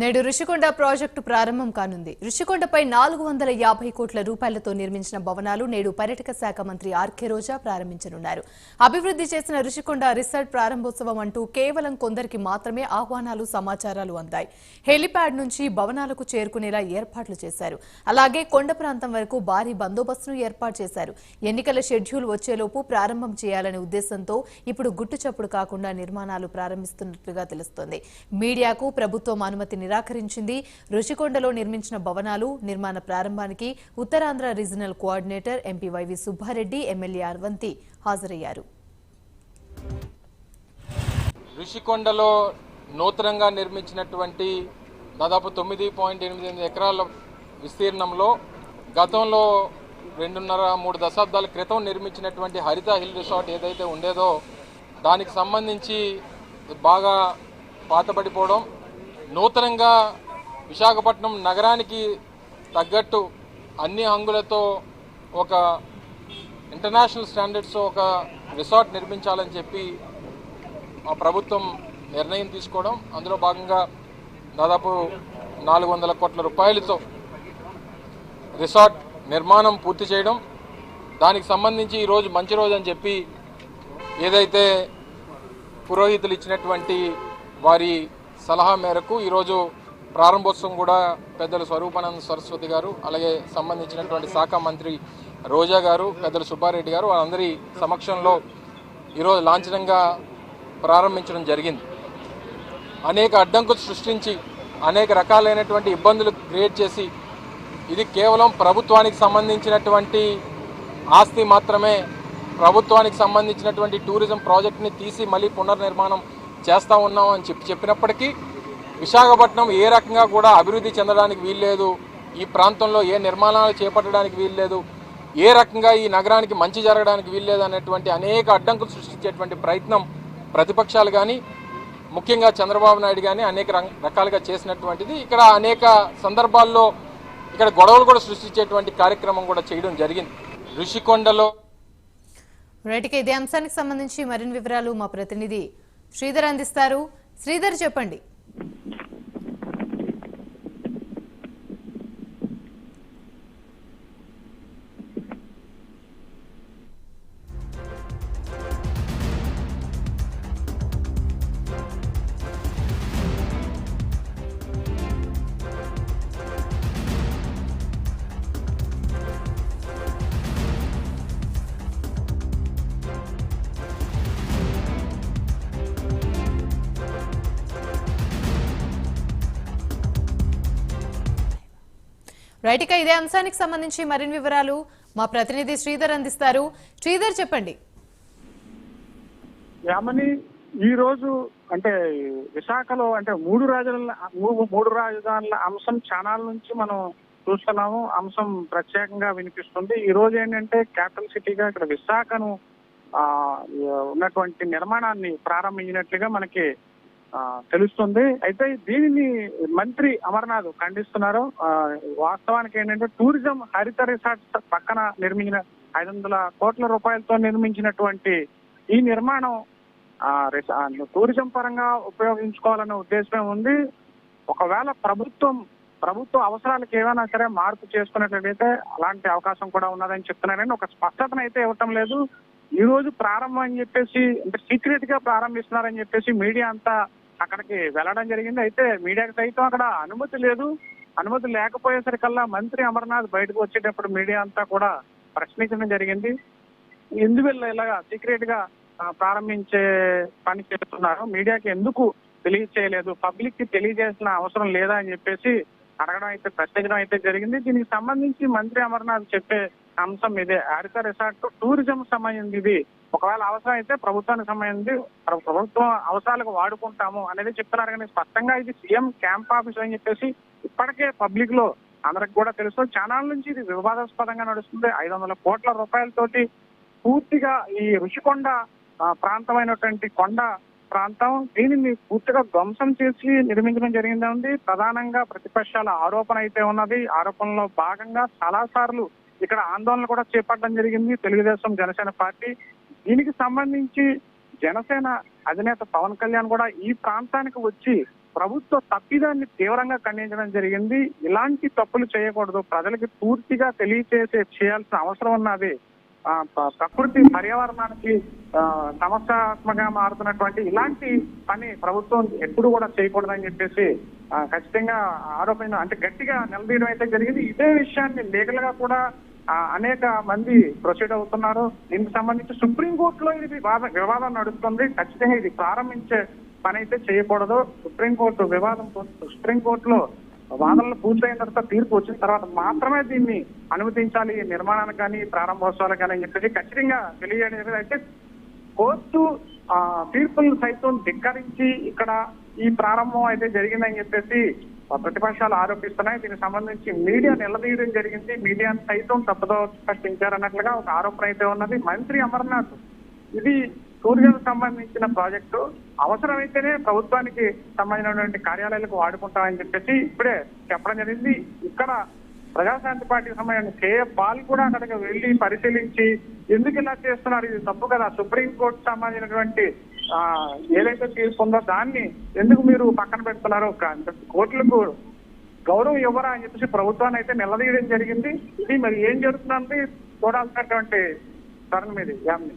నేడు రుషికొండ ప్రాజెక్టు ప్రారంభం కానుంది. రుషికొండపై నాలుగు వందల యాభై కోట్ల రూపాయలతో నిర్మించిన భవనాలు నేడు పర్యాటక శాఖ మంత్రి ఆర్కే రోజా ప్రారంభించనున్నారు. అభివృద్ధి చేసిన రుషికొండ రిసార్ట్ ప్రారంభోత్సవం అంటూ కేవలం కొందరికి మాత్రమే ఆహ్వానాలు సమాచారాలు అందాయి. హెలిప్యాడ్ నుంచి భవనాలకు చేరుకునేలా ఏర్పాట్లు చేశారు. అలాగే కొండ ప్రాంతం వరకు భారీ బందోబస్తును ఏర్పాటు చేశారు. ఎన్నికల షెడ్యూల్ వచ్చేలోపు ప్రారంభం చేయాలనే ఉద్దేశంతో ఇప్పుడు గుట్టు చప్పుడు కాకుండా నిర్మాణాలు ప్రారంభిస్తున్నట్లుగా తెలుస్తోంది. మీడియాకు ప్రభుత్వం అనుమతి నిరాకరించింది. రుషికొండలో నిర్మించిన భవనాలు నిర్మాణ ప్రారంభానికి Uttarandhra regional coordinator MP YV Subbareddy MLA Arvanthi హాజరయ్యారు. రుషికొండలో నూతనంగా నిర్మించినటువంటి దాదాపు తొమ్మిది పాయింట్ ఎనిమిది ఎనిమిది ఎకరాల విస్తీర్ణంలో గతంలో రెండున్నర మూడు దశాబ్దాల క్రితం నిర్మించినటువంటి హరిత హిల్ రిసార్ట్ ఏదైతే ఉండేదో దానికి సంబంధించి బాగా పాతబడిపోవడం నూతనంగా విశాఖపట్నం నగరానికి తగ్గట్టు అన్ని హంగులతో ఒక ఇంటర్నేషనల్ స్టాండర్డ్స్ ఒక రిసార్ట్ నిర్మించాలని చెప్పి మా ప్రభుత్వం నిర్ణయం తీసుకోవడం అందులో భాగంగా దాదాపు నాలుగు వందల కోట్ల రూపాయలతో రిసార్ట్ నిర్మాణం పూర్తి చేయడం దానికి సంబంధించి ఈరోజు మంచి రోజు అని చెప్పి ఏదైతే పురోహితులు ఇచ్చినటువంటి వారి సలహా మేరకు ఈరోజు ప్రారంభోత్సవం కూడా పెద్దలు స్వరూపానంద సరస్వతి గారు అలాగే సంబంధించినటువంటి శాఖ మంత్రి రోజా గారు పెద్దలు సుబ్బారెడ్డి గారు వారందరి సమక్షంలో ఈరోజు లాంఛనంగా ప్రారంభించడం జరిగింది. అనేక అడ్డంకులు సృష్టించి అనేక రకాలైనటువంటి ఇబ్బందులు క్రియేట్ చేసి ఇది కేవలం ప్రభుత్వానికి సంబంధించినటువంటి ఆస్తి మాత్రమే ప్రభుత్వానికి సంబంధించినటువంటి టూరిజం ప్రాజెక్ట్ని తీసి మళ్ళీ పునర్నిర్మాణం చేస్తూ ఉన్నాం అని చెప్పి చెప్పినప్పటికీ విశాఖపట్నం ఏ రకంగా కూడా అభివృద్ధి చెందడానికి వీల్లేదు. ఈ ప్రాంతంలో ఏ నిర్మాణాలు చేపట్టడానికి వీల్లేదు. ఏ రకంగా ఈ నగరానికి మంచి జరగడానికి వీల్లేదు అనేటువంటి అనేక అడ్డంకులు సృష్టించేటువంటి ప్రయత్నం ప్రతిపక్షాలు కానీ ముఖ్యంగా చంద్రబాబు నాయుడు కానీ అనేక రకాలుగా చేసినటువంటిది. ఇక్కడ అనేక సందర్భాల్లో ఇక్కడ గొడవలు కూడా సృష్టించేటువంటి కార్యక్రమం కూడా చేయడం జరిగింది. ఋషికొండలో రైట్గా ఇదే అంశానికి సంబంధించి మరిన్ని వివరాలు మా ప్రతినిధి శ్రీధర్ అందిస్తారు. శ్రీధర్ చెప్పండి. రైట్గా ఇదే అంశానికి సంబంధించి మరిన్ని వివరాలు మా ప్రతినిధి శ్రీధర్ అందిస్తారు. శ్రీధర్ చెప్పండి. యామని ఈ రోజు అంటే విశాఖలో అంటే మూడు రాజధానుల మూడు రాజధానుల అంశం ఛానల్ నుంచి మనం చూస్తున్నాము. అంశం ప్రత్యేకంగా వినిపిస్తుంది. ఈ రోజు ఏంటంటే క్యాపిటల్ సిటీగా ఇక్కడ విశాఖను ఉన్నటువంటి నిర్మాణాన్ని ప్రారంభించినట్లుగా మనకి తెలుస్తుంది. అయితే దీనిని మంత్రి అమర్నాథ్ ఖండిస్తున్నారు. వాస్తవానికి ఏంటంటే టూరిజం హరిత రిసార్ట్స్ పక్కన నిర్మించిన ఐదు వందల కోట్ల రూపాయలతో నిర్మించినటువంటి ఈ నిర్మాణం టూరిజం పరంగా ఉపయోగించుకోవాలనే ఉద్దేశమే ఉంది. ఒకవేళ ప్రభుత్వం ప్రభుత్వ అవసరాలకు ఏమైనా సరే మార్పు చేసుకున్నట్లయితే అలాంటి అవకాశం కూడా ఉన్నదని చెప్తున్నారని ఒక స్పష్టతను అయితే ఇవ్వటం లేదు. ఈ రోజు ప్రారంభం అని చెప్పేసి అంటే సీక్రెట్గా ప్రారంభిస్తున్నారని చెప్పేసి మీడియా అంతా అక్కడికి వెళ్ళడం జరిగింది. అయితే మీడియాకి సైతం అక్కడ అనుమతి లేదు. అనుమతి లేకపోయేసరికల్లా మంత్రి అమర్నాథ్ బయటకు వచ్చేటప్పుడు మీడియా అంతా కూడా ప్రశ్నించడం జరిగింది. ఎందువల్ల ఇలాగా సీక్రెట్గా ప్రారంభించే పని చేస్తున్నారు? మీడియాకి ఎందుకు తెలియచేయలేదు? పబ్లిక్కి తెలియజేసిన అవసరం లేదా అని చెప్పేసి అడగడం అయితే ప్రశ్నించడం అయితే జరిగింది. దీనికి సంబంధించి మంత్రి అమర్నాథ్ చెప్పే అంశం ఇదే. హరిత రిసార్ట్ టూరిజం సంబంధించి ఇది. ఒకవేళ అవసరం అయితే ప్రభుత్వానికి సంబంధించి ప్రభుత్వం అవసరాలకు వాడుకుంటాము అనేది చెప్తున్నారు. కానీ స్పష్టంగా ఇది సీఎం క్యాంప్ ఆఫీస్ అని చెప్పేసి ఇప్పటికే పబ్లిక్లో అందరికి కూడా తెలుసు. ఛానల్ నుంచి ఇది వివాదాస్పదంగా నడుస్తుంది. ఐదు వందల కోట్ల రూపాయలతోటి పూర్తిగా ఈ ఋషికొండ ఆ, ప్రాంతమైనటువంటి కొండ ప్రాంతం దీనిని పూర్తిగా ధ్వంసం చేసి నిర్మించడం జరిగింది. ప్రధానంగా ప్రతిపక్షాల ఆరోపణ అయితే ఉన్నది. ఆరోపణలో భాగంగా చాలా సార్లు ఇక్కడ ఆందోళన కూడా చేపట్టడం జరిగింది. తెలుగుదేశం జనసేన పార్టీ. దీనికి సంబంధించి జనసేన అధినేత పవన్ కళ్యాణ్ కూడా ఈ ప్రాంతానికి వచ్చి ప్రభుత్వ తప్పిదాన్ని తీవ్రంగా ఖండించడం జరిగింది. ఇలాంటి తప్పులు చేయకూడదు. ప్రజలకి పూర్తిగా తెలియచేసే చేయాల్సిన అవసరం ఉన్నది. ఆ, ప్రకృతి పర్యావరణానికి సమస్యాత్మకంగా మారుతున్నటువంటి ఇలాంటి పని ప్రభుత్వం ఎప్పుడు కూడా చేయకూడదని చెప్పేసి ఖచ్చితంగా ఆరోపణ అంటే గట్టిగా నిలదీయడం అయితే జరిగింది. ఇదే విషయాన్ని లీగల్గా కూడా అనేక మంది ప్రొసీడ్ అవుతున్నారు. దీనికి సంబంధించి సుప్రీంకోర్టులో ఇది వివాదం వివాదం నడుస్తుంది. ఖచ్చితంగా ఇది ప్రారంభించే పని అయితే చేయకూడదు. సుప్రీంకోర్టు వివాదం సుప్రీంకోర్టులో వాదనలు పూర్తయిన తర్వాత తీర్పు వచ్చిన తర్వాత మాత్రమే దీన్ని అనుమతించాలి. నిర్మాణానికి కానీ ప్రారంభోత్సవాలకు కానీ అని చెప్పేసి ఖచ్చితంగా తెలియజేయడం అయితే కోర్టు ఆ, తీర్పులను సైతం ధిక్కరించి ఇక్కడ ఈ ప్రారంభం అయితే జరిగిందని చెప్పేసి ప్రతిపక్షాలు ఆరోపిస్తున్నాయి. దీనికి సంబంధించి మీడియా నిలదీయడం జరిగింది. మీడియా సైతం తప్పుదో స్పష్టించారన్నట్లుగా ఒక ఆరోపణ అయితే ఉన్నది. మంత్రి అమర్నాథ్ ఇది టూరిజం సంబంధించిన ప్రాజెక్టు. అవసరమైతేనే ప్రభుత్వానికి సంబంధించినటువంటి కార్యాలయాలకు వాడుకుంటామని చెప్పేసి ఇప్పుడే చెప్పడం జరిగింది. ఇక్కడ ప్రజాశాంతి పార్టీకి సంబంధించిన కేఎఫ్ బాల్ కూడా అక్కడికి వెళ్ళి పరిశీలించి ఎందుకు ఇలా చేస్తున్నారు? ఇది తప్పు కదా. సుప్రీంకోర్టు సంబంధించినటువంటి ఏదైతే తీసుకుందో దాన్ని ఎందుకు మీరు పక్కన పెడుతున్నారు? కోర్టులకు గౌరవం ఇవ్వరా అని చెప్పేసి ప్రభుత్వాన్ని అయితే నిలదీయడం జరిగింది. ఇది మరి ఏం జరుగుతుందంటే చూడాల్సినటువంటి తరుణం ఇది యామ్ని.